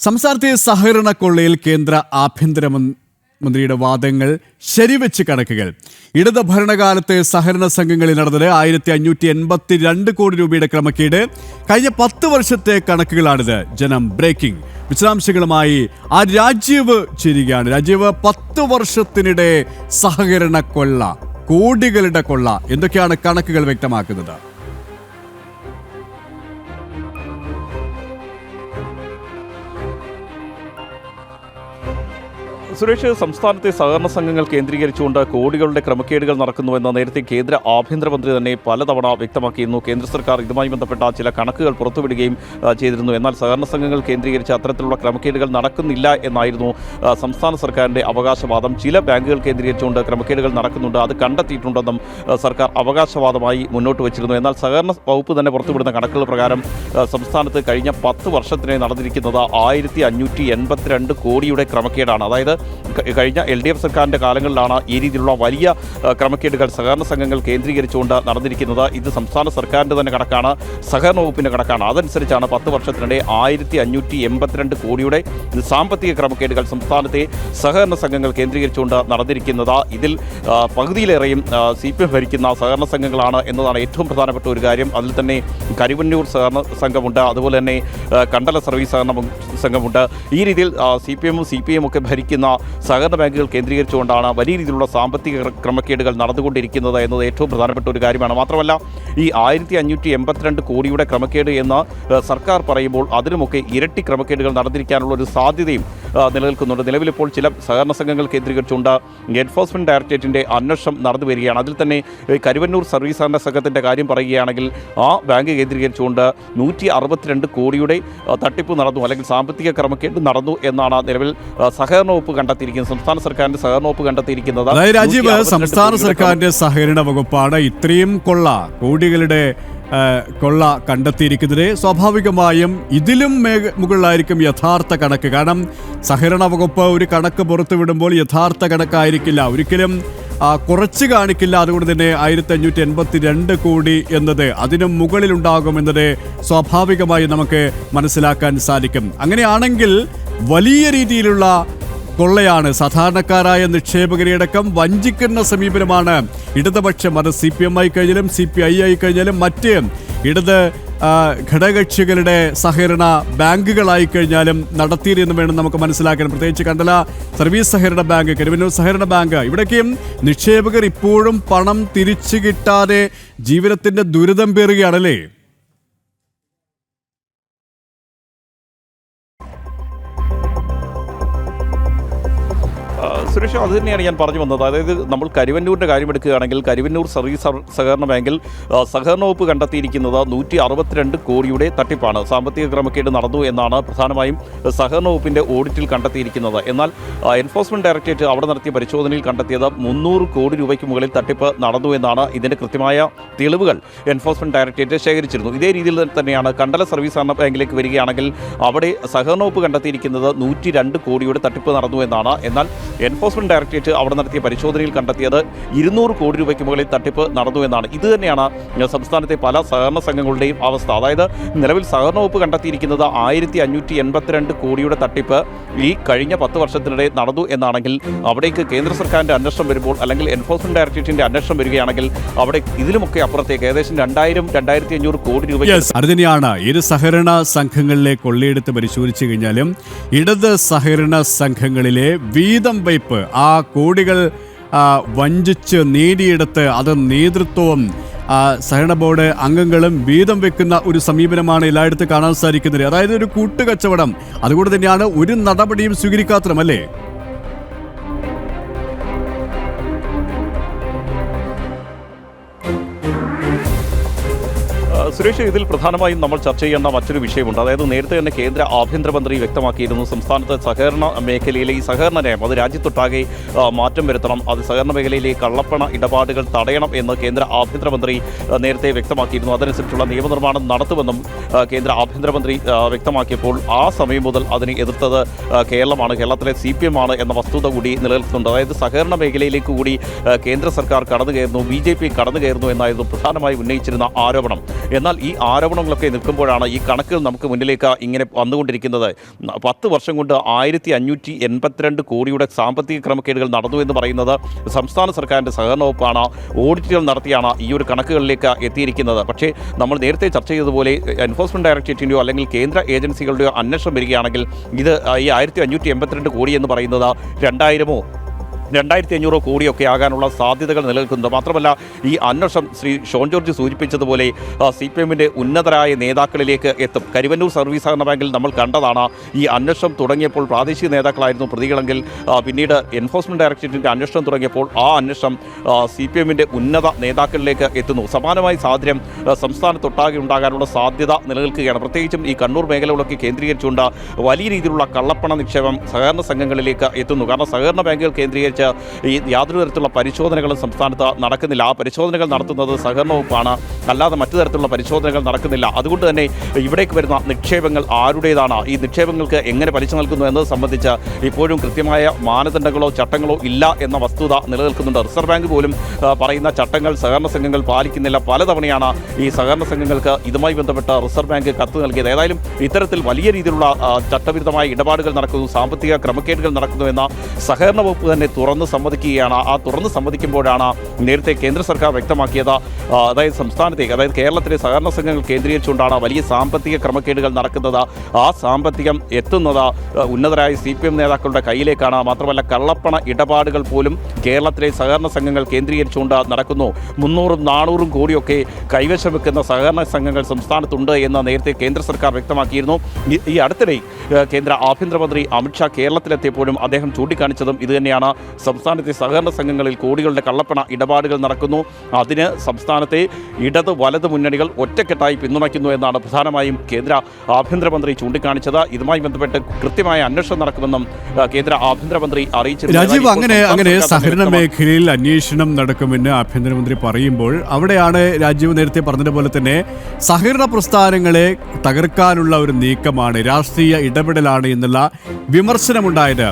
സംസ്ഥാനത്തെ സഹകരണ കൊള്ളയിൽ കേന്ദ്ര ആഭ്യന്തര മന്ത്രിയുടെ വാദങ്ങൾ ശരിവെച്ച് കണക്കുകൾ. ഇടത് ഭരണകാലത്തെ സഹകരണ സംഘങ്ങളിൽ നടന്നത് ആയിരത്തി അഞ്ഞൂറ്റി എൺപത്തി രണ്ട് കോടി രൂപയുടെ ക്രമക്കേട്. കഴിഞ്ഞ പത്ത് വർഷത്തെ കണക്കുകളാണിത്. ജനം ബ്രേക്കിംഗ്. വിശദാംശങ്ങളുമായി ആ രാജീവ് ചേരുകയാണ്. രാജീവ് പത്ത് വർഷത്തിനിടെ സഹകരണ കൊള്ള കോടികളുടെ കൊള്ള. എന്തൊക്കെയാണ് കണക്കുകൾ വ്യക്തമാക്കുന്നത്? സുരേഷ് സംസ്ഥാനത്തെ സഹകരണ സംഘങ്ങൾ കേന്ദ്രീകരിച്ചുകൊണ്ട് കോടികളുടെ ക്രമക്കേടുകൾ നടക്കുന്നുവെന്ന് നേരത്തെ കേന്ദ്ര ആഭ്യന്തരമന്ത്രി തന്നെ പലതവണ വ്യക്തമാക്കിയിരുന്നു. കേന്ദ്ര സർക്കാർ ഇതുമായി ബന്ധപ്പെട്ട ചില കണക്കുകൾ പുറത്തുവിടുകയും ചെയ്തിരുന്നു. എന്നാൽ സഹകരണ സംഘങ്ങൾ കേന്ദ്രീകരിച്ച് അത്തരത്തിലുള്ള ക്രമക്കേടുകൾ നടക്കുന്നില്ല എന്നായിരുന്നു സംസ്ഥാന സർക്കാരിന്റെ അവകാശവാദം. ചില ബാങ്കുകൾ കേന്ദ്രീകരിച്ചുകൊണ്ട് ക്രമക്കേടുകൾ നടക്കുന്നുണ്ട്. അത് കണ്ടെത്തിയിട്ടുണ്ടെന്നും സർക്കാർ അവകാശവാദമായി മുന്നോട്ട് വച്ചിരുന്നു. എന്നാൽ സഹകരണ വകുപ്പ് തന്നെ പുറത്തുവിടുന്ന കണക്കുകൾ പ്രകാരം സംസ്ഥാനത്ത് കഴിഞ്ഞ പത്ത് വർഷത്തിനായി നടന്നിരിക്കുന്നത് ആയിരത്തി കോടിയുടെ ക്രമക്കേടാണ്. അതായത് കഴിഞ്ഞ എൽ ഡി എഫ് സർക്കാരിന്റെ കാലങ്ങളിലാണ് ഈ രീതിയിലുള്ള വലിയ ക്രമക്കേടുകൾ സഹകരണ സംഘങ്ങൾ കേന്ദ്രീകരിച്ചുകൊണ്ട് നടന്നിരിക്കുന്നത്. ഇത് സംസ്ഥാന സർക്കാരിന്റെ തന്നെ കണക്കാണ് സഹകരണ വകുപ്പിന്റെ കണക്കാണ്. അതനുസരിച്ചാണ് പത്ത് വർഷത്തിനിടെ ആയിരത്തി അഞ്ഞൂറ്റി എൺപത്തിരണ്ട് കോടിയുടെ സാമ്പത്തിക ക്രമക്കേടുകൾ സംസ്ഥാനത്തെ സഹകരണ സംഘങ്ങൾ കേന്ദ്രീകരിച്ചുകൊണ്ട് നടന്നിരിക്കുന്നത്. ഇതിൽ പകുതിയിലേറെയും സി പി എം ഭരിക്കുന്ന സഹകരണ സംഘങ്ങളാണ് എന്നതാണ് ഏറ്റവും പ്രധാനപ്പെട്ട ഒരു കാര്യം. അതിൽ തന്നെ കരിവന്നൂർ സഹകരണ സംഘമുണ്ട് അതുപോലെ തന്നെ കണ്ടല സർവീസ് സഹകരണ സംഘമുണ്ട്. ഈ രീതിയിൽ സി പി എമ്മും സി പി എമ്മൊക്കെ ഒക്കെ ഭരിക്കുന്ന സഹകരണ ബാങ്കുകൾ കേന്ദ്രീകരിച്ചുകൊണ്ടാണ് വലിയ രീതിയിലുള്ള സാമ്പത്തിക ക്ര- ക്രമക്കേടുകൾ നടന്നുകൊണ്ടിരിക്കുന്നത് എന്നത് ഏറ്റവും പ്രധാനപ്പെട്ട ഒരു കാര്യമാണ്. മാത്രമല്ല ഈ ആയിരത്തി അഞ്ഞൂറ്റി എൺപത്തിരണ്ട് കോടിയുടെ ക്രമക്കേട് എന്ന് സർക്കാർ പറയുമ്പോൾ അതിനുമൊക്കെ ഇരട്ടി ക്രമക്കേടുകൾ നടന്നിരിക്കാനുള്ള ഒരു സാധ്യതയും നിലനിൽക്കുന്നുണ്ട്. നിലവിലിപ്പോൾ ചില സഹകരണ സംഘങ്ങൾ കേന്ദ്രീകരിച്ചുകൊണ്ട് എൻഫോഴ്സ്മെന്റ് ഡയറക്ടറേറ്റിന്റെ അന്വേഷണം നടന്നു വരികയാണ്. അതിൽ തന്നെ കരുവന്നൂർ സർവീസ് സഹകരണ സംഘത്തിന്റെ കാര്യം പറയുകയാണെങ്കിൽ ആ ബാങ്ക് കേന്ദ്രീകരിച്ചുകൊണ്ട് നൂറ്റി അറുപത്തിരണ്ട് കോടിയുടെ തട്ടിപ്പ് നടന്നു അല്ലെങ്കിൽ സാമ്പത്തിക ക്രമക്കേട് നടന്നു എന്നാണ് നിലവിൽ സഹകരണ വകുപ്പ് കണ്ടെത്തിയിരിക്കുന്നത് സംസ്ഥാന സർക്കാരിന്റെ സഹകരണ വകുപ്പ് കണ്ടെത്തിയിരിക്കുന്നത് അതായത് രാജീവ് സംസ്ഥാന സർക്കാരിന്റെ സഹകരണ വകുപ്പാണ് ഇത്രയും കൊള്ള കോടികളുടെ കൊള്ള കണ്ടെത്തിയിരിക്കുന്നത്. സ്വാഭാവികമായും ഇതിലും മുകളിലായിരിക്കും യഥാർത്ഥ കണക്ക്. കാരണം സഹകരണ വകുപ്പ് ഒരു കണക്ക് പുറത്തുവിടുമ്പോൾ യഥാർത്ഥ കണക്കായിരിക്കില്ല. ഒരിക്കലും കുറച്ച് കാണിക്കില്ല. അതുകൊണ്ട് തന്നെ ആയിരത്തി അഞ്ഞൂറ്റി എൺപത്തി രണ്ട് കോടി എന്നത് അതിനും മുകളിലുണ്ടാകുമെന്നത് സ്വാഭാവികമായി നമുക്ക് മനസ്സിലാക്കാൻ സാധിക്കും. അങ്ങനെയാണെങ്കിൽ വലിയ രീതിയിലുള്ള കൊള്ളയാണ്. സാധാരണക്കാരായ നിക്ഷേപകരെയടക്കം വഞ്ചിക്കുന്ന സമീപനമാണ്. ഇടതുപക്ഷം അത് സി പി എം ആയി കഴിഞ്ഞാലും സി പി ഐ ആയി കഴിഞ്ഞാലും മറ്റ് ഇടത് ഘടകക്ഷികളുടെ സഹകരണ ബാങ്കുകളായി കഴിഞ്ഞാലും നടത്തിയതെന്ന് വേണം നമുക്ക് മനസ്സിലാക്കാൻ. പ്രത്യേകിച്ച് കണ്ടല സർവീസ് സഹകരണ ബാങ്ക് കരുവന്നൂർ സഹകരണ ബാങ്ക്. ഇവിടേക്കും നിക്ഷേപകർ ഇപ്പോഴും പണം തിരിച്ചു കിട്ടാതെ ജീവിതത്തിന്റെ ദുരിതം പേറുകയാണല്ലേ? സുരേഷ് അത് തന്നെയാണ് ഞാൻ പറഞ്ഞു വന്നത്. അതായത് നമ്മൾ കരുവന്നൂരിന്റെ കാര്യം എടുക്കുകയാണെങ്കിൽ കരുവന്നൂർ സർവീസ് സഹകരണ ബാങ്കിൽ സഹകരണ വകുപ്പ് കണ്ടെത്തിയിരിക്കുന്നത് നൂറ്റി അറുപത്തിരണ്ട് കോടിയുടെ തട്ടിപ്പാണ്. സാമ്പത്തിക ക്രമക്കേട് നടന്നു എന്നാണ് പ്രധാനമായും സഹകരണ വകുപ്പിന്റെ ഓഡിറ്റിൽ കണ്ടെത്തിയിരിക്കുന്നത്. എന്നാൽ എൻഫോഴ്സ്മെന്റ് ഡയറക്ടറേറ്റ് അവിടെ നടത്തിയ പരിശോധനയിൽ കണ്ടെത്തിയത് മുന്നൂറ് കോടി രൂപയ്ക്ക് മുകളിൽ തട്ടിപ്പ് നടന്നു എന്നാണ് ഇതിന്റെ കൃത്യമായ തെളിവുകൾ എൻഫോഴ്സ്മെന്റ് ഡയറക്ടറേറ്റ് ശേഖരിച്ചിരുന്നു. ഇതേ രീതിയിൽ തന്നെയാണ് കണ്ടല സർവീസ് സഹകരണ ബാങ്കിലേക്ക് വരികയാണെങ്കിൽ അവിടെ സഹകരണ വകുപ്പ് കണ്ടെത്തിയിരിക്കുന്നത് നൂറ്റി കോടിയുടെ തട്ടിപ്പ് നടന്നു എന്നാണ്. എന്നാൽ എൻഫോഴ്സ്മെന്റ് ഡയറക്ടറേറ്റ് അവിടെ നടത്തിയ പരിശോധനയിൽ കണ്ടെത്തിയത് ഇരുന്നൂറ് കോടി രൂപയ്ക്ക് മുകളിൽ തട്ടിപ്പ് നടന്നു എന്നാണ്. ഇത് തന്നെയാണ് സംസ്ഥാനത്തെ പല സഹകരണ സംഘങ്ങളുടെയും അവസ്ഥ. അതായത് നിലവിൽ സഹകരണ വകുപ്പ് കണ്ടെത്തിയിരിക്കുന്നത് ആയിരത്തി അഞ്ഞൂറ്റി എൺപത്തിരണ്ട് കോടിയുടെ തട്ടിപ്പ് ഈ കഴിഞ്ഞ പത്ത് വർഷത്തിനിടെ നടന്നു എന്നാണെങ്കിൽ അവിടേക്ക് കേന്ദ്ര സർക്കാരിന്റെ അന്വേഷണം വരുമ്പോൾ അല്ലെങ്കിൽ എൻഫോഴ്സ്മെന്റ് ഡയറക്ടറേറ്റിന്റെ അന്വേഷണം വരികയാണെങ്കിൽ അവിടെ ഇതിലുമൊക്കെ അപ്പുറത്തേക്ക് ഏകദേശം രണ്ടായിരം രണ്ടായിരത്തി അഞ്ഞൂറ് കോടി രൂപ അത് ഇരു സഹകരണ സംഘങ്ങളിലെ കൊള്ളയെടുത്ത് പരിശോധിച്ചു കഴിഞ്ഞാലും ഇടത് സഹകരണ സംഘങ്ങളിലെ വീതം വയ്പ് ആ കോടികൾ വഞ്ചിച്ച് നേടിയെടുത്ത് അത് നേതൃത്വവും സഹകരണ ബോർഡ് അംഗങ്ങളും വീതം വെക്കുന്ന ഒരു സമീപനമാണ് എല്ലായിടത്തും കാണാൻ സാധിക്കുന്നത്. അതായത് ഒരു കൂട്ടുകച്ചവടം. അതുകൊണ്ട് തന്നെയാണ് ഒരു നടപടിയും സ്വീകരിക്കാത്തതും അല്ലേ സുരേഷ് ഇതിൽ പ്രധാനമായും നമ്മൾ ചർച്ച ചെയ്യേണ്ട മറ്റൊരു വിഷയമുണ്ട്. അതായത് നേരത്തെ തന്നെ കേന്ദ്ര ആഭ്യന്തരമന്ത്രി വ്യക്തമാക്കിയിരുന്നു സംസ്ഥാനത്തെ സഹകരണ മേഖലയിലെ ഈ സഹകരണ നയം അത് രാജ്യത്തൊട്ടാകെ മാറ്റം വരുത്തണം അത് സഹകരണ മേഖലയിലെ കള്ളപ്പണ ഇടപാടുകൾ തടയണം എന്ന് കേന്ദ്ര ആഭ്യന്തരമന്ത്രി നേരത്തെ വ്യക്തമാക്കിയിരുന്നു. അതനുസരിച്ചുള്ള നിയമനിർമ്മാണം നടത്തുമെന്നും കേന്ദ്ര ആഭ്യന്തരമന്ത്രി വ്യക്തമാക്കിയപ്പോൾ ആ സമയം മുതൽ അതിനെ എതിർത്തത് കേരളമാണ്. കേരളത്തിലെ സി പി എം ആണ് എന്ന വസ്തുത കൂടി നിലനിൽക്കുന്നുണ്ട്. അതായത് സഹകരണ മേഖലയിലേക്ക് കൂടി കേന്ദ്ര സർക്കാർ കടന്നു കയറുന്നു ബി ജെ പി കടന്നു കയറുന്നു എന്നായിരുന്നു പ്രധാനമായും ഉന്നയിച്ചിരുന്ന ആരോപണം. എന്നാൽ ഈ ആരോപണങ്ങളൊക്കെ നിൽക്കുമ്പോഴാണ് ഈ കണക്കുകൾ നമുക്ക് മുന്നിലേക്ക് ഇങ്ങനെ വന്നുകൊണ്ടിരിക്കുന്നത്. പത്ത് വർഷം കൊണ്ട് ആയിരത്തി അഞ്ഞൂറ്റി എൺപത്തിരണ്ട് കോടിയുടെ സാമ്പത്തിക ക്രമക്കേടുകൾ നടന്നു എന്ന് പറയുന്നത് സംസ്ഥാന സർക്കാരിന്റെ സഹകരണ വകുപ്പാണ് ഓഡിറ്റുകൾ നടത്തിയാണ് ഈ ഒരു കണക്കുകളിലേക്ക് എത്തിയിരിക്കുന്നത്. പക്ഷേ നമ്മൾ നേരത്തെ ചർച്ച ചെയ്തതുപോലെ എൻഫോഴ്സ്മെന്റ് ഡയറക്ടറേറ്റിന്റെയോ അല്ലെങ്കിൽ കേന്ദ്ര ഏജൻസികളുടെയോ അന്വേഷണം വരികയാണെങ്കിൽ ഇത് ഈ ആയിരത്തി അഞ്ഞൂറ്റി എൺപത്തിരണ്ട് കോടി എന്ന് പറയുന്നത് രണ്ടായിരമോ രണ്ടായിരത്തി അഞ്ഞൂറ് കോടിയൊക്കെ ആകാനുള്ള സാധ്യതകൾ നിലനിൽക്കുന്നത് മാത്രമല്ല ഈ അന്വേഷണം ശ്രീ ഷോൺ ജോർജ് സൂചിപ്പിച്ചതുപോലെ സി പി എമ്മിന്റെ ഉന്നതരായ നേതാക്കളിലേക്ക് എത്തും. കരുവന്നൂർ സർവീസ് സഹകരണ ബാങ്കിൽ നമ്മൾ കണ്ടതാണ് ഈ അന്വേഷണം തുടങ്ങിയപ്പോൾ പ്രാദേശിക നേതാക്കളായിരുന്നു പ്രതികളെങ്കിൽ പിന്നീട് എൻഫോഴ്സ്മെന്റ് ഡയറക്ടറേറ്റിന്റെ അന്വേഷണം തുടങ്ങിയപ്പോൾ ആ അന്വേഷണം സി പി എമ്മിന്റെ ഉന്നത നേതാക്കളിലേക്ക് എത്തുന്നു. സമാനമായ സാഹചര്യം സംസ്ഥാനത്തൊട്ടാകെ ഉണ്ടാകാനുള്ള സാധ്യത നിലനിൽക്കുകയാണ്. പ്രത്യേകിച്ചും ഈ കണ്ണൂർ മേഖലകളൊക്കെ കേന്ദ്രീകരിച്ചുകൊണ്ട് വലിയ രീതിയിലുള്ള കള്ളപ്പണ നിക്ഷേപം സഹകരണ സംഘങ്ങളിലേക്ക് എത്തുന്നു. കാരണം സഹകരണ ബാങ്കുകൾ കേന്ദ്രീകരിച്ച് ഈ യാതൊരു തരത്തിലുള്ള പരിശോധനകളും സംസ്ഥാനത്ത് നടക്കുന്നില്ല. ആ പരിശോധനകൾ നടത്തുന്നത് സഹകരണ വകുപ്പാണ്. അല്ലാതെ മറ്റു തരത്തിലുള്ള പരിശോധനകൾ നടക്കുന്നില്ല. അതുകൊണ്ട് തന്നെ ഇവിടേക്ക് വരുന്ന നിക്ഷേപങ്ങൾ ആരുടേതാണ്? ഈ നിക്ഷേപങ്ങൾക്ക് എങ്ങനെ പലിശ നൽകുന്നു എന്നത് സംബന്ധിച്ച് ഇപ്പോഴും കൃത്യമായ മാനദണ്ഡങ്ങളോ ചട്ടങ്ങളോ ഇല്ല എന്ന വസ്തുത നിലനിൽക്കുന്നുണ്ട്. റിസർവ് ബാങ്ക് പോലും പറയുന്ന ചട്ടങ്ങൾ സഹകരണ സംഘങ്ങൾ പാലിക്കുന്നില്ല. പലതവണയാണ് ഈ സഹകരണ സംഘങ്ങൾക്ക് ഇതുമായി ബന്ധപ്പെട്ട് റിസർവ് ബാങ്ക് കത്ത് നൽകിയത്. ഏതായാലും ഇത്തരത്തിൽ വലിയ രീതിയിലുള്ള ചട്ടവിരുദ്ധമായ ഇടപാടുകൾ നടക്കുന്നു. സാമ്പത്തിക ക്രമക്കേടുകൾ നടക്കുന്നു എന്ന സഹകരണ വകുപ്പ് തന്നെ തുറന്ന് സമ്മതിക്കുകയാണ്. ആ തുറന്ന് സമ്മതിക്കുമ്പോഴാണ് നേരത്തെ കേന്ദ്ര സർക്കാർ വ്യക്തമാക്കിയത്. അതായത് സംസ്ഥാനത്തേക്ക് അതായത് കേരളത്തിലെ സഹകരണ സംഘങ്ങൾ കേന്ദ്രീകരിച്ചുകൊണ്ടാണ് വലിയ സാമ്പത്തിക ക്രമക്കേടുകൾ നടക്കുന്നത്. ആ സാമ്പത്തികം എത്തുന്നത് ഉന്നതരായ സി പി എം നേതാക്കളുടെ കയ്യിലേക്കാണ്. മാത്രമല്ല കള്ളപ്പണ ഇടപാടുകൾ പോലും കേരളത്തിലെ സഹകരണ സംഘങ്ങൾ കേന്ദ്രീകരിച്ചുകൊണ്ട് നടക്കുന്നു. മുന്നൂറും നാനൂറും കോടിയൊക്കെ കൈവശം വെക്കുന്ന സഹകരണ സംഘങ്ങൾ സംസ്ഥാനത്തുണ്ട് എന്ന് നേരത്തെ കേന്ദ്ര സർക്കാർ വ്യക്തമാക്കിയിരുന്നു. ഈ- അടുത്തിടെ കേന്ദ്ര ആഭ്യന്തരമന്ത്രി അമിത്ഷാ കേരളത്തിലെത്തിയപ്പോഴും അദ്ദേഹം ചൂണ്ടിക്കാണിച്ചതും ഇതുതന്നെയാണ്. സംസ്ഥാനത്തെ സഹകരണ സംഘങ്ങളിൽ കോടികളുടെ കള്ളപ്പണ ഇടപാടുകൾ നടക്കുന്നു. അതിന് സംസ്ഥാനത്തെ ഇടത് വലത് മുന്നണികൾ ഒറ്റക്കെട്ടായി പിന്തുണയ്ക്കുന്നു എന്നാണ് പ്രധാനമായും കേന്ദ്ര ആഭ്യന്തരമന്ത്രി ചൂണ്ടിക്കാണിച്ചത്. ഇതുമായി ബന്ധപ്പെട്ട് കൃത്യമായ അന്വേഷണം നടക്കുമെന്നും കേന്ദ്ര ആഭ്യന്തരമന്ത്രി അറിയിച്ചു രാജീവ് അങ്ങനെ അങ്ങനെ സഹകരണ മേഖലയിൽ അന്വേഷണം നടക്കുമെന്ന് ആഭ്യന്തരമന്ത്രി പറയുമ്പോൾ അവിടെയാണ് രാജീവ് നേരത്തെ പറഞ്ഞതുപോലെ തന്നെ സഹകരണ പ്രസ്ഥാനങ്ങളെ തകർക്കാനുള്ള ഒരു നീക്കമാണ് രാഷ്ട്രീയ ഇടപെടലാണ് എന്നുള്ള വിമർശനമുണ്ടായത്.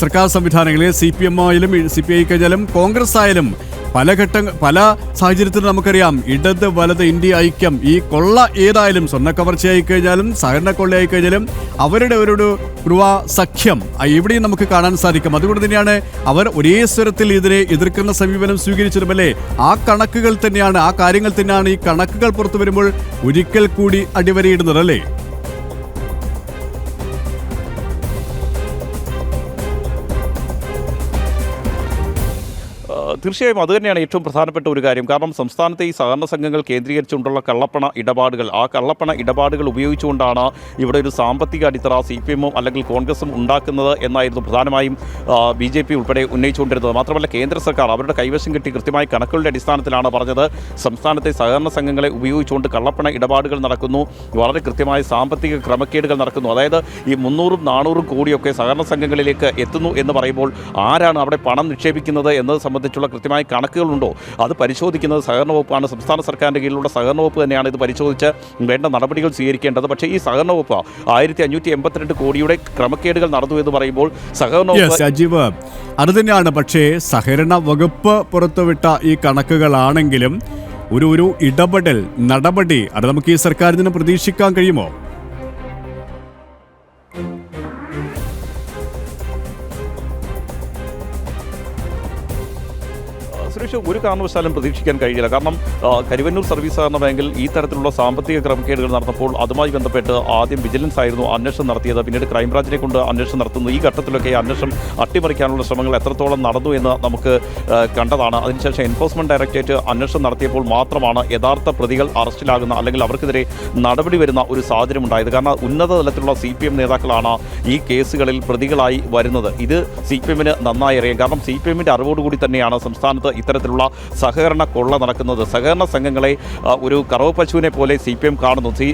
സർക്കാർ സംവിധാനങ്ങളിൽ സി പി എം ആയാലും സി പി ഐ കഴിഞ്ഞാലും കോൺഗ്രസ് ആയാലും പല ഘട്ട പല സാഹചര്യത്തിലും നമുക്കറിയാം. ഇടത് വലത് ഇന്ത്യ ഐക്യം. ഈ കൊള്ള ഏതായാലും സ്വർണ കവർച്ചയായി കഴിഞ്ഞാലും സഹകരണ കൊള്ളയായി കഴിഞ്ഞാലും അവരുടെ ഒരു ധ്രുവ സഖ്യം എവിടെയും നമുക്ക് കാണാൻ സാധിക്കും. അതുകൊണ്ട് തന്നെയാണ് അവർ ഒരേ സ്വരത്തിൽ ഇതിനെ എതിർക്കുന്ന സമീപനം സ്വീകരിച്ചതുമല്ലേ? ആ കണക്കുകൾ തന്നെയാണ് ആ കാര്യങ്ങൾ തന്നെയാണ് ഈ കണക്കുകൾ പുറത്തു വരുമ്പോൾ ഒരിക്കൽ കൂടി അടിവരയിടുന്നത് അല്ലേ? തീർച്ചയായും അത് തന്നെയാണ് ഏറ്റവും പ്രധാനപ്പെട്ട ഒരു കാര്യം. കാരണം സംസ്ഥാനത്തെ ഈ സഹകരണ സംഘങ്ങൾ കേന്ദ്രീകരിച്ചുകൊണ്ടുള്ള കള്ളപ്പണ ഇടപാടുകൾ ആ കള്ളപ്പണ ഇടപാടുകൾ ഉപയോഗിച്ചുകൊണ്ടാണ് ഇവിടെ ഒരു സാമ്പത്തിക അടിത്തറ സി പി എമ്മും അല്ലെങ്കിൽ കോൺഗ്രസും ഉണ്ടാക്കുന്നത് എന്നായിരുന്നു പ്രധാനമായും ബി ജെ പി ഉൾപ്പെടെ ഉന്നയിച്ചുകൊണ്ടിരുന്നത്. മാത്രമല്ല കേന്ദ്ര സർക്കാർ അവരുടെ കൈവശം കിട്ടി കൃത്യമായ കണക്കുകളുടെ അടിസ്ഥാനത്തിലാണ് പറഞ്ഞത്. സംസ്ഥാനത്തെ സഹകരണ സംഘങ്ങളെ ഉപയോഗിച്ചുകൊണ്ട് കള്ളപ്പണ ഇടപാടുകൾ നടക്കുന്നു. വളരെ കൃത്യമായ സാമ്പത്തിക ക്രമക്കേടുകൾ നടക്കുന്നു. അതായത് ഈ മുന്നൂറും നാനൂറും കോടിയൊക്കെ സഹകരണ സംഘങ്ങളിലേക്ക് എത്തുന്നു എന്ന് പറയുമ്പോൾ ആരാണ് അവിടെ പണം നിക്ഷേപിക്കുന്നത് എന്നത് സംബന്ധിച്ചുള്ള കൃത്യമായ കണക്കുകളുണ്ടോ? അത് പരിശോധിക്കുന്നത് സഹകരണ വകുപ്പാണ്. സംസ്ഥാന സർക്കാരിന്റെ കീഴിലുള്ള സഹകരണ വകുപ്പ് തന്നെയാണ് ഇത് പരിശോധിച്ച് വേണ്ട നടപടികൾ സ്വീകരിക്കേണ്ടത്. പക്ഷേ ഈ സഹകരണ വകുപ്പ് ആയിരത്തി അഞ്ഞൂറ്റി എൺപത്തിരണ്ട് കോടിയുടെ ക്രമക്കേടുകൾ നടന്നു എന്ന് പറയുമ്പോൾ സഹകരണ അജീവ്. അത് തന്നെയാണ്. പക്ഷേ സഹകരണ വകുപ്പ് പുറത്തുവിട്ട ഈ കണക്കുകളാണെങ്കിലും ഒരു ഒരു ഇടപെടൽ നടപടി അത് നമുക്ക് ഈ സർക്കാരിൽ നിന്ന് പ്രതീക്ഷിക്കാൻ കഴിയുമോ? സുരേഷ് ഒരു കാരണവശാലും പ്രതീക്ഷിക്കാൻ കഴിയില്ല കാരണം കരിവന്നൂർ സർവീസ് സഹകരണ ബാങ്കിൽ ഈ തരത്തിലുള്ള സാമ്പത്തിക ക്രമക്കേടുകൾ നടന്നപ്പോൾ അതുമായി ബന്ധപ്പെട്ട് ആദ്യം വിജിലൻസ് ആയിരുന്നു അന്വേഷണം നടത്തിയത്. പിന്നീട് ക്രൈംബ്രാഞ്ചിനെ കൊണ്ട് അന്വേഷണം നടത്തുന്നു. ഈ ഘട്ടത്തിലൊക്കെ അന്വേഷണം അട്ടിമറിക്കാനുള്ള ശ്രമങ്ങൾ എത്രത്തോളം നടന്നു എന്ന് നമുക്ക് കണ്ടതാണ്. അതിനുശേഷം എൻഫോഴ്സ്മെന്റ് ഡയറക്ടറേറ്റ് അന്വേഷണം നടത്തിയപ്പോൾ മാത്രമാണ് യഥാർത്ഥ പ്രതികൾ അറസ്റ്റിലാകുന്ന അല്ലെങ്കിൽ അവർക്കെതിരെ നടപടി വരുന്ന ഒരു സാഹചര്യം ഉണ്ടായത്. കാരണം ഉന്നത തലത്തിലുള്ള സി പി എം നേതാക്കളാണ് ഈ കേസുകളിൽ പ്രതികളായി വരുന്നത്. ഇത് സി പി എമ്മിന് നന്നായി അറിയാം. കാരണം സി പി എമ്മിന്റെ അറിവോടുകൂടി തന്നെയാണ് സംസ്ഥാനത്ത് ഇത്തരത്തിലുള്ള സഹകരണ കൊള്ള നടക്കുന്നത്. സഹകരണ സംഘങ്ങളെ ഒരു കറവ് പശുവിനെ പോലെ സി പി എം കാണുന്നു. സി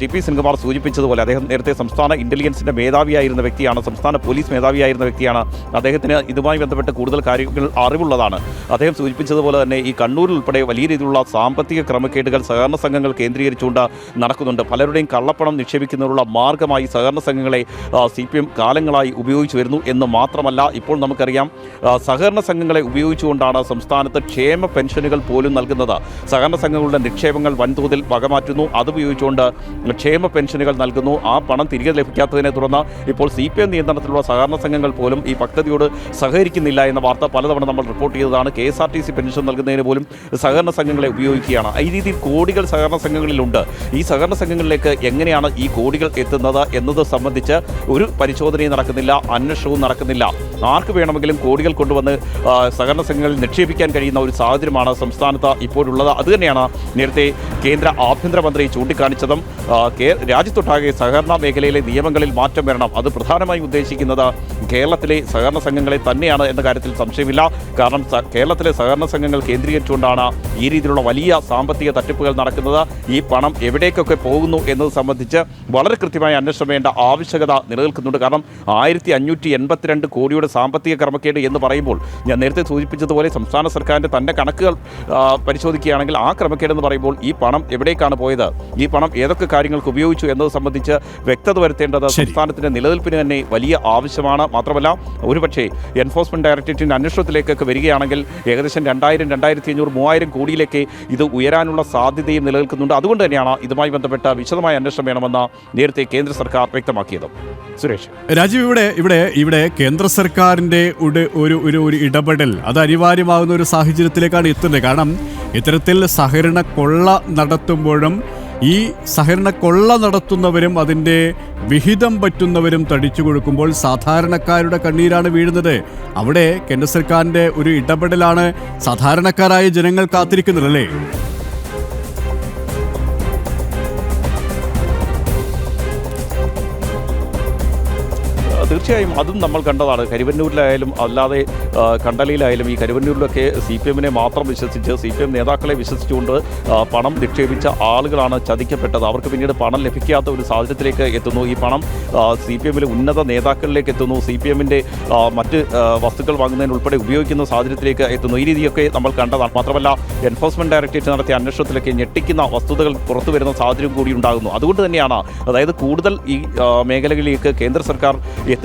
ടി പി സെൻകുമാർ സൂചിപ്പിച്ചതുപോലെ അദ്ദേഹം നേരത്തെ സംസ്ഥാന ഇന്റലിജൻസിന്റെ മേധാവിയായിരുന്ന വ്യക്തിയാണ് സംസ്ഥാന പോലീസ് മേധാവിയായിരുന്ന വ്യക്തിയാണ്. അദ്ദേഹത്തിന് ഇതുമായി ബന്ധപ്പെട്ട് കൂടുതൽ കാര്യങ്ങൾ അറിവുള്ളതാണ്. അദ്ദേഹം സൂചിപ്പിച്ചതുപോലെ തന്നെ ഈ കണ്ണൂരിൽ ഉൾപ്പെടെ വലിയ രീതിയിലുള്ള സാമ്പത്തിക ക്രമക്കേടുകൾ സഹകരണ സംഘങ്ങൾ കേന്ദ്രീകരിച്ചുകൊണ്ട് നടക്കുന്നുണ്ട്. പലരുടെയും കള്ളപ്പണം നിക്ഷേപിക്കുന്നതിനുള്ള മാർഗമായി സഹകരണ സംഘങ്ങളെ സി പി എം കാലങ്ങളായി ഉപയോഗിച്ചു വരുന്നു എന്ന് മാത്രമല്ല ഇപ്പോൾ നമുക്കറിയാം. സഹകരണ സംഘങ്ങളെ ഉപയോഗിച്ചുകൊണ്ടാണ് സംസ്ഥാന സംസ്ഥാനത്ത് ക്ഷേമ പെൻഷനുകൾ പോലും നൽകുന്നത് സഹകരണ സംഘങ്ങളുടെ നിക്ഷേപങ്ങൾ വൻതോതിൽ വകമാറ്റുന്നു. അതുപയോഗിച്ചുകൊണ്ട് ക്ഷേമ പെൻഷനുകൾ നൽകുന്നു. ആ പണം തിരികെ ലഭിക്കാത്തതിനെ തുടർന്ന് ഇപ്പോൾ സി പി എം നിയന്ത്രണത്തിലുള്ള സഹകരണ സംഘങ്ങൾ പോലും ഈ പദ്ധതിയോട് സഹകരിക്കുന്നില്ല എന്ന വാർത്ത പലതവണ നമ്മൾ റിപ്പോർട്ട് ചെയ്തതാണ്. K S R T C pension നൽകുന്നതിന് പോലും സഹകരണ സംഘങ്ങളെ ഉപയോഗിക്കുകയാണ്. ഈ രീതിയിൽ കോടികൾ സഹകരണ സംഘങ്ങളിലുണ്ട്. ഈ സഹകരണ സംഘങ്ങളിലേക്ക് എങ്ങനെയാണ് ഈ കോടികൾ എത്തുന്നത് എന്നത് സംബന്ധിച്ച് ഒരു പരിശോധനയും നടക്കുന്നില്ല അന്വേഷണവും നടക്കുന്നില്ല. ആർക്ക് വേണമെങ്കിലും കോടികൾ കൊണ്ടുവന്ന് സഹകരണ സംഘങ്ങളിൽ നിക്ഷേപിക്കാൻ കഴിയുന്ന ഒരു സാഹചര്യമാണ് സംസ്ഥാനത്ത് ഇപ്പോഴുള്ളത്. അതുതന്നെയാണ് നേരത്തെ കേന്ദ്ര ആഭ്യന്തരമന്ത്രി ചൂണ്ടിക്കാണിച്ചതും രാജ്യത്തൊട്ടാകെ സഹകരണ മേഖലയിലെ നിയമങ്ങളിൽ മാറ്റം വരണം. അത് പ്രധാനമായി ഉദ്ദേശിക്കുന്നത് കേരളത്തിലെ സഹകരണ സംഘങ്ങളെ തന്നെയാണ് എന്ന കാര്യത്തിൽ സംശയമില്ല. കാരണം കേരളത്തിലെ സഹകരണ സംഘങ്ങൾ കേന്ദ്രീകരിച്ചുകൊണ്ടാണ് ഈ രീതിയിലുള്ള വലിയ സാമ്പത്തിക തട്ടിപ്പുകൾ നടക്കുന്നത്. ഈ പണം എവിടേക്കൊക്കെ പോകുന്നു എന്നത് സംബന്ധിച്ച് വളരെ കൃത്യമായി അന്വേഷണം വേണ്ട ആവശ്യകത നിലനിൽക്കുന്നുണ്ട്. കാരണം ആയിരത്തി കോടിയുടെ സാമ്പത്തിക ക്രമക്കേട് എന്ന് പറയുമ്പോൾ ഞാൻ നേരത്തെ സൂചിപ്പിച്ചതുപോലെ സംസ്ഥാന സർക്കാരിന്റെ തന്റെ കണക്കുകൾ പരിശോധിക്കുകയാണെങ്കിൽ ആ ക്രമക്കേടെന്ന് പറയുമ്പോൾ ഈ പണം എവിടേക്കാണ് പോയത്? ഈ പണം ഏതൊക്കെ കാര്യങ്ങൾക്ക് ഉപയോഗിച്ചു എന്നത് സംബന്ധിച്ച് വ്യക്തത വരുത്തേണ്ടത് സംസ്ഥാനത്തിന്റെ സംസ്ഥാനത്തിന്റെ നിലനിൽപ്പിന് തന്നെ വലിയ ആവശ്യമാണ്. മാത്രമല്ല ഒരുപക്ഷേ എൻഫോഴ്സ്മെന്റ് ഡയറക്ടറേറ്റിന്റെ അന്വേഷണത്തിലേക്കൊക്കെ വരികയാണെങ്കിൽ ഏകദേശം രണ്ടായിരം രണ്ടായിരത്തി അഞ്ഞൂറ് മൂവായിരം കോടിയിലേക്ക് ഇത് ഉയരാനുള്ള സാധ്യതയും നിലനിൽക്കുന്നുണ്ട്. അതുകൊണ്ട് തന്നെയാണ് ഇതുമായി ബന്ധപ്പെട്ട വിശദമായ അന്വേഷണം വേണമെന്ന് നേരത്തെ കേന്ദ്ര സർക്കാർ വ്യക്തമാക്കിയത്. സുരേഷ്. രാജീവ് ഇവിടെ ഇവിടെ ഇവിടെ കേന്ദ്ര സർക്കാരിന്റെ ഒരു ഒരു ഒരു ഇടപെടൽ അത് അനിവാര്യമാകുന്ന ഒരു സാഹചര്യത്തിലേക്കാണ് എത്തുന്നത്. കാരണം ഇത്തരത്തിൽ സഹകരണ കൊള്ള നടത്തുമ്പോഴും ഈ സഹകരണ കൊള്ള നടത്തുന്നവരും അതിന്റെ വിഹിതം പറ്റുന്നവരും തടിച്ചു കൊടുക്കുമ്പോൾ സാധാരണക്കാരുടെ കണ്ണീരാണ് വീഴുന്നത്. അവിടെ കേന്ദ്ര സർക്കാരിന്റെ ഒരു ഇടപെടലാണ് സാധാരണക്കാരായ ജനങ്ങൾ കാത്തിരിക്കുന്നതല്ലേ തീർച്ചയായും അതും നമ്മൾ കണ്ടതാണ്. കരുവന്നൂരിലായാലും അല്ലാതെ കണ്ടലയിലായാലും ഈ കരുവന്നൂരിലൊക്കെ സി പി എമ്മിനെ മാത്രം വിശ്വസിച്ച് സി പി എം നേതാക്കളെ വിശ്വസിച്ചുകൊണ്ട് പണം നിക്ഷേപിച്ച ആളുകളാണ് ചതിക്കപ്പെട്ടത്. അവർക്ക് പിന്നീട് പണം ലഭിക്കാത്ത ഒരു സാഹചര്യത്തിലേക്ക് എത്തുന്നു. ഈ പണം സി പി എമ്മിലെ ഉന്നത നേതാക്കളിലേക്ക് എത്തുന്നു. സി പി എമ്മിന്റെ മറ്റ് വസ്തുക്കൾ വാങ്ങുന്നതിന് ഉൾപ്പെടെ ഉപയോഗിക്കുന്ന സാഹചര്യത്തിലേക്ക് എത്തുന്നു. ഈ രീതിയൊക്കെ നമ്മൾ കണ്ടതാണ്. മാത്രമല്ല എൻഫോഴ്സ്മെന്റ് ഡയറക്ടറേറ്റ് നടത്തിയ അന്വേഷണത്തിലേക്ക് ഞെട്ടിക്കുന്ന വസ്തുതകൾ പുറത്തു വരുന്ന സാഹചര്യം കൂടി ഉണ്ടാകുന്നു. അതുകൊണ്ട് തന്നെയാണ് അതായത് കൂടുതൽ ഈ മേഖലകളിലേക്ക് കേന്ദ്ര സർക്കാർ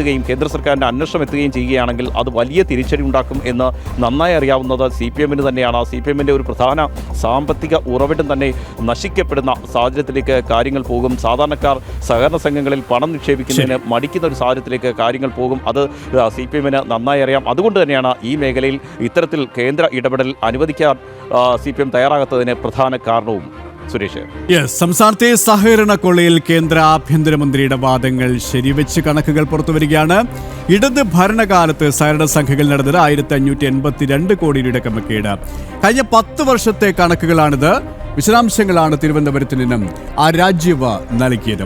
എത്തുകയും കേന്ദ്ര സർക്കാരിന്റെ അന്വേഷണം എത്തുകയും ചെയ്യുകയാണെങ്കിൽ അത് വലിയ തിരിച്ചടി ഉണ്ടാക്കും എന്ന് നന്നായി അറിയാവുന്നത് സി പി എമ്മിന് തന്നെയാണ്. സി പി എമ്മിന്റെ ഒരു പ്രധാന സാമ്പത്തിക ഉറവിടം തന്നെ നശിക്കപ്പെടുന്ന സാഹചര്യത്തിലേക്ക് കാര്യങ്ങൾ പോകും. സാധാരണക്കാർ സഹകരണ സംഘങ്ങളിൽ പണം നിക്ഷേപിക്കുന്നതിന് മടിക്കുന്ന ഒരു സാഹചര്യത്തിലേക്ക് കാര്യങ്ങൾ പോകും. അത് സി പി എമ്മിന് നന്നായി അറിയാം. അതുകൊണ്ട് തന്നെയാണ് ഈ മേഖലയിൽ ഇത്തരത്തിൽ കേന്ദ്ര ഇടപെടൽ അനുവദിക്കാൻ സി പി എം തയ്യാറാകാത്തതിന് പ്രധാന കാരണവും. സുരേഷ്. യെസ് സംസ്ഥാനത്തെ സഹകരണ കൊള്ളയിൽ കേന്ദ്ര ആഭ്യന്തരമന്ത്രിയുടെ വാദങ്ങൾ ശരിവെച്ച് കണക്കുകൾ പുറത്തുവരികയാണ് ഇടത് ഭരണകാലത്ത് സഹകരണ സംഘങ്ങൾ നടന്നത് ആയിരത്തി അഞ്ഞൂറ്റി എൺപത്തിരണ്ട് കോടി രൂപയുടെ ക്രമക്കേട്. കഴിഞ്ഞ പത്ത് വർഷത്തെ കണക്കുകളാണിത്. വിശദാംശങ്ങളാണ് തിരുവനന്തപുരത്ത് നിന്നും ആ രാജ്യവ നൽകിയത്.